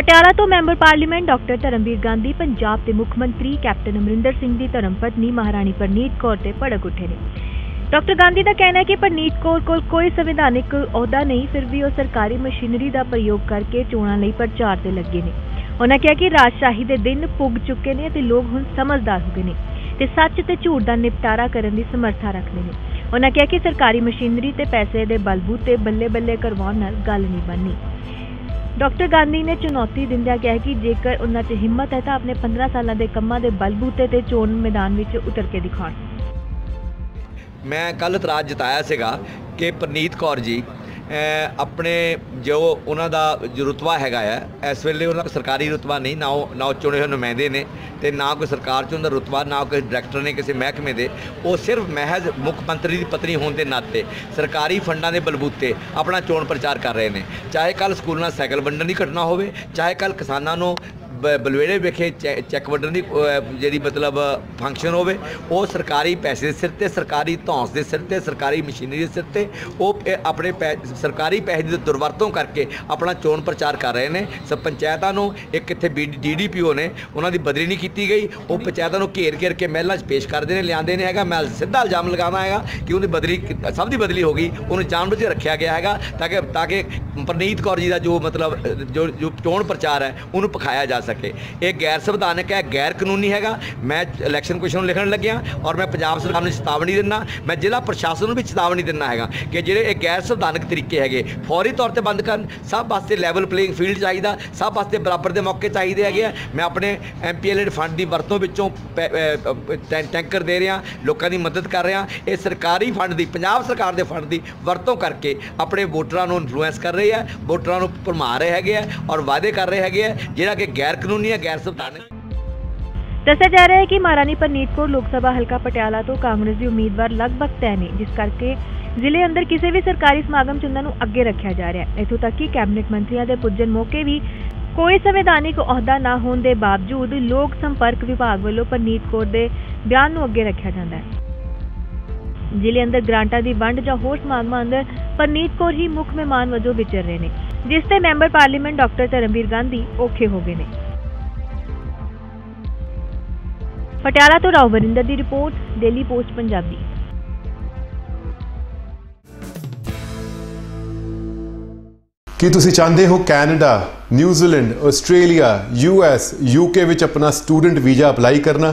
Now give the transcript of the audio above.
ਪਟਿਆਲਾ ਤੋਂ member parliament doctor Dharamvir Gandhi, Punjab ਦੇ ਮੁੱਖ ਮੰਤਰੀ ਕੈਪਟਨ ਅਮਰਿੰਦਰ ਸਿੰਘ ਦੀ ਧਰਮ ਪਤਨੀ ਮਹਾਰਾਣੀ ਪਰਨੀਤ ਕੌਰ ਤੇ ਭੜਕ ਉੱਠੇ ਨੇ। ਡਾਕਟਰ ਗਾਂਧੀ ਦਾ ਕਹਿਣਾ ਹੈ ਕਿ ਪਰਨੀਤ ਕੌਰ ਕੋਲ ਕੋਈ ਸੰਵਿਧਾਨਿਕ ਅਹੁਦਾ ਨਹੀਂ, ਫਿਰ ਵੀ ਉਹ ਸਰਕਾਰੀ ਮਸ਼ੀਨਰੀ ਦਾ ਪ੍ਰਯੋਗ ਕਰਕੇ ਚੋਣਾਂ ਲਈ ਪ੍ਰਚਾਰ ਤੇ ਲੱਗੇ ਨੇ। ਉਹਨਾਂ ਕਿਹਾ ਕਿ ਰਾਜਸ਼ਾਹੀ ਦੇ ਦਿਨ ਪੁੱਗ ਚੁੱਕੇ ਨੇ ਤੇ ਲੋਕ ਹੁਣ ਸਮਝਦਾਰ ਹੋ ਗਏ ਨੇ ਤੇ ਸੱਚ ਤੇ ਝੂਠ ਦਾ ਨਿਪਟਾਰਾ ਕਰਨ ਦੀ ਸਮਰੱਥਾ ਰੱਖਦੇ ਨੇ। ਉਹਨਾਂ ਕਿਹਾ ਕਿ ਸਰਕਾਰੀ ਮਸ਼ੀਨਰੀ ਤੇ ਪੈਸੇ ਦੇ ਬਲਬੂਤੇ ਬੱਲੇ-ਬੱਲੇ ਕਰਵਾਉਣ ਨਾਲ ਗੱਲ ਨਹੀਂ ਬਣਨੀ। ਡਾਕਟਰ ਗਾਂਧੀ ਨੇ ਚੁਣੌਤੀ ਦਿੰਦਿਆਂ ਕਿਹਾ ਕਿ ਜੇਕਰ ਉਹਨਾਂ 'ਚ ਹਿੰਮਤ ਹੈ ਤਾਂ ਆਪਣੇ 15 ਸਾਲਾਂ ਦੇ ਕੰਮਾਂ ਦੇ ਬਲਬੂਤੇ ਤੇ ਚੋਣ ਮੈਦਾਨ ਵਿੱਚ ਉਤਰ ਕੇ ਦਿਖਾਉਣ। ਮੈਂ ਕੱਲ ਇਤਰਾਜ਼ ਜਤਾਇਆ ਸੀਗਾ ਕਿ ਪ੍ਰਨੀਤ ਕੌਰ ਜੀ ਆਪਣੇ ਜੋ ਉਹਨਾਂ ਦਾ ਰੁਤਬਾ ਹੈਗਾ ਆ, ਇਸ ਵੇਲੇ ਉਹਨਾਂ ਦਾ ਸਰਕਾਰੀ ਰੁਤਬਾ ਨਹੀਂ, ਨਾ ਉਹ ਨਾ ਉਹ ਚੁਣੇ ਹੋਏ ਨੁਮਾਇੰਦੇ ਨੇ ਤੇ ਨਾ ਕੋਈ ਸਰਕਾਰ ਚ ਉਹਨਾਂ ਦਾ ਰੁਤਬਾ, ਨਾ ਕੋਈ ਡਾਇਰੈਕਟਰ ਨੇ ਕਿਸੇ ਮਹਿਕਮੇ ਦੇ। ਉਹ ਸਿਰਫ ਮਹਿਜ਼ ਮੁੱਖ ਮੰਤਰੀ ਦੀ ਪਤਨੀ ਹੋਣ ਦੇ ਨਾਤੇ ਸਰਕਾਰੀ ਫੰਡਾਂ ਦੇ ਬਲਬੂਤੇ ਆਪਣਾ ਚੋਣ ਪ੍ਰਚਾਰ ਕਰ ਰਹੇ ਨੇ। ਚਾਹੇ ਕੱਲ ਸਕੂਲਾਂ ਸਾਈਕਲ ਵੰਡਣ ਦੀ ਘਟਨਾ ਹੋਵੇ, ਚਾਹੇ ਕੱਲ ਕਿਸਾਨਾਂ ਨੂੰ ਬਲਵੇੜੇ ਵਿਖੇ ਚੈ- ਚੈੱਕ ਵੰਡਣ ਦੀ ਜਿਹੜੀ ਮਤਲਬ ਫੰਕਸ਼ਨ ਹੋਵੇ, ਉਹ ਸਰਕਾਰੀ ਪੈਸੇ ਦੇ ਸਿਰ ਤੇ, ਸਰਕਾਰੀ ਧੌਂਸ ਦੇ ਸਿਰ ਤੇ, ਸਰਕਾਰੀ ਮਸ਼ੀਨਰੀ ਦੇ ਸਿਰ ਤੇ, ਉਹ ਆਪਣੇ ਪੈ- ਸਰਕਾਰੀ ਪੈਸੇ ਦੀ ਦੁਰਵਰਤੋਂ ਕਰਕੇ ਆਪਣਾ ਚੋਣ ਪ੍ਰਚਾਰ ਕਰ ਰਹੇ ਨੇ। ਸਭ ਪੰਚਾਇਤਾਂ ਨੂੰ, ਇੱਕ ਇੱਥੇ ਡੀਡੀਪੀਓ ਨੇ, ਉਹਨਾਂ ਦੀ ਬਦਲੀ ਨਹੀਂ ਕੀਤੀ ਗਈ। ਉਹ ਪੰਚਾਇਤਾਂ ਨੂੰ ਘੇਰ ਘੇਰ ਕੇ ਮਹਿਲਾਂ 'ਚ ਪੇਸ਼ ਕਰਦੇ ਨੇ, ਲਿਆਂਦੇ ਨੇ ਹੈਗਾ। ਮੈਂ ਸਿੱਧਾ ਇਲਜ਼ਾਮ ਲਗਾਉਣਾ ਹੈਗਾ ਕਿ ਉਹਦੀ ਬਦਲੀ, ਸਭ ਦੀ ਬਦਲੀ ਹੋ ਗਈ। ਉਹਨੂੰ ਜਾਣਬੁੱਝ ਕੇ ਰੱਖਿਆ ਗਿਆ ਹੈਗਾ, ਤਾਂ ਕਿ ਤਾਂ ਕਿ ਪ੍ਰਨੀਤ ਕੌਰ ਜੀ ਦਾ ਜੋ ਮਤਲਬ, ਜੋ ਜੋ ਚੋਣ ਪ੍ਰਚਾਰ ਹੈ, ਉਹਨੂੰ ਪਖਾਇਆ ਜਾ ਸਕੇ। ਇਹ ਗੈਰ ਸੰਵਿਧਾਨਕ ਹੈ, ਗੈਰ ਕਾਨੂੰਨੀ ਹੈਗਾ। ਮੈਂ ਇਲੈਕਸ਼ਨ ਕਮਿਸ਼ਨ ਨੂੰ ਲਿਖਣ ਲੱਗਿਆ ਔਰ ਮੈਂ ਪੰਜਾਬ ਸਰਕਾਰ ਨੂੰ ਚੇਤਾਵਨੀ ਦਿੰਦਾ ਮੈਂ ਜ਼ਿਲ੍ਹਾ ਪ੍ਰਸ਼ਾਸਨ ਨੂੰ ਵੀ ਚੇਤਾਵਨੀ ਦਿੰਦਾ ਹੈਗਾ ਕਿ ਜਿਹੜੇ ਇਹ ਗੈਰ ਸੰਵਿਧਾਨਕ ਤਰੀਕੇ ਹੈਗੇ, ਫੌਰੀ ਤੌਰ ਤੇ ਬੰਦ ਕਰਨ, ਸਭ ਵਾਸਤੇ ਲੈਵਲ ਪਲੇਇੰਗ ਫੀਲਡ ਚਾਹੀਦਾ, ਸਭ ਵਾਸਤੇ ਬਰਾਬਰ ਦੇ ਮੌਕੇ ਚਾਹੀਦੇ ਹੈਗੇ ਆ। ਮੈਂ ਆਪਣੇ ਐਮਪੀਐਲਏ ਫੰਡ ਦੀ ਵਰਤੋਂ ਵਿੱਚੋਂ ਪੈ- ਟੈਂ- ਟੈਂਕਰ ਦੇ ਰਿਹਾ, ਲੋਕਾਂ ਦੀ ਮਦਦ ਕਰ ਰਿਹਾ। ਇਹ ਸਰਕਾਰੀ ਫੰਡ ਦੀ, ਪੰਜਾਬ ਸਰਕਾਰ ਦੇ ਫੰਡ ਦੀ ਵਰਤੋਂ ਕਰਕੇ ਆਪਣੇ ਵੋਟਰਾਂ ਨੂੰ ਇਨਫਲੂਐਂਸ ਕਰ ਰਹੀ ਆ, ਵੋਟਰਾਂ ਨੂੰ ਭਰਮਾ ਰਹੇ ਹੈਗੇ ਆ ਔਰ ਵਾਅਦੇ ਕਰ ਰਹੇ ਹੈਗੇ ਆ, ਜਿਹੜਾ ਕਿ ਗੈਰ ਕਾਨੂੰਨੀ ਹੈ ਗੈਰ ਸੰਵਿਧਾਨਕ ਦੱਸਿਆ ਜਾ ਰਿਹਾ ਹੈ ਕਿ ਮਹਾਰਾਣੀ ਪ੍ਰਨੀਤ ਕੌਰ ਲੋਕ ਸਭਾ ਹਲਕਾ ਪਟਿਆਲਾ ਤੋਂ ਕਾਂਗਰਸ ਦੀ ਉਮੀਦਵਾਰ ਲਗਭਗ ਤੈਅ ਨੇ, ਜਿਸ ਕਰਕੇ ਜ਼ਿਲ੍ਹੇ ਅੰਦਰ ਕਿਸੇ ਵੀ ਸਰਕਾਰੀ ਸਮਾਗਮ 'ਚ ਨੂੰ ਅੱਗੇ ਰੱਖਿਆ ਜਾ ਰਿਹਾ ਹੈ। ਇੱਥੋਂ ਤੱਕ ਕਿ ਕੈਬਨਿਟ ਮੰਤਰੀਆਂ ਦੇ ਪੁੱਜਣ ਮੌਕੇ ਵੀ ਕੋਈ ਸੰਵਿਧਾਨਿਕ ਅਹੁਦਾ ਨਾ ਹੋਣ ਦੇ ਬਾਵਜੂਦ ਲੋਕ ਸੰਪਰਕ ਵਿਭਾਗ ਵੱਲੋਂ ਪਰਨੀਤ ਕੌਰ ਦੇ ਬਿਆਨ ਨੂੰ ਅੱਗੇ ਰੱਖਿਆ ਜਾਂਦਾ ਹੈ। ਜ਼ਿਲ੍ਹੇ ਅੰਦਰ ਗ੍ਰਾਂਟਾਂ ਦੀ ਵੰਡ ਜਾਂ ਹੋਰ ਸਮਾਗਮਾਂ ਅੰਦਰ ਪ੍ਰਨੀਤ ਕੌਰ ਹੀ ਮੁੱਖ ਮਹਿਮਾਨ ਵਜੋਂ ਵਿਚਰ ਰਹੇ ਨੇ, ਜਿਸ ਤੇ member parliament doctor Dharamvir Gandhi ਔਖੇ ਹੋ ਗਏ ਨੇ। ਪਟਿਆਲਾ ਤੋਂ ਰਾਓ ਵਰਿੰਦਰ ਦੀ ਰਿਪੋਰਟ, ਡੇਲੀ ਪੋਸਟ ਪੰਜਾਬੀ। ਕੀ ਤੁਸੀਂ ਚਾਹੁੰਦੇ ਹੋ Canada, New Zealand, Australia US UK ਵਿੱਚ ਆਪਣਾ ਸਟੂਡੈਂਟ ਵੀਜ਼ਾ ਅਪਲਾਈ ਕਰਨਾ?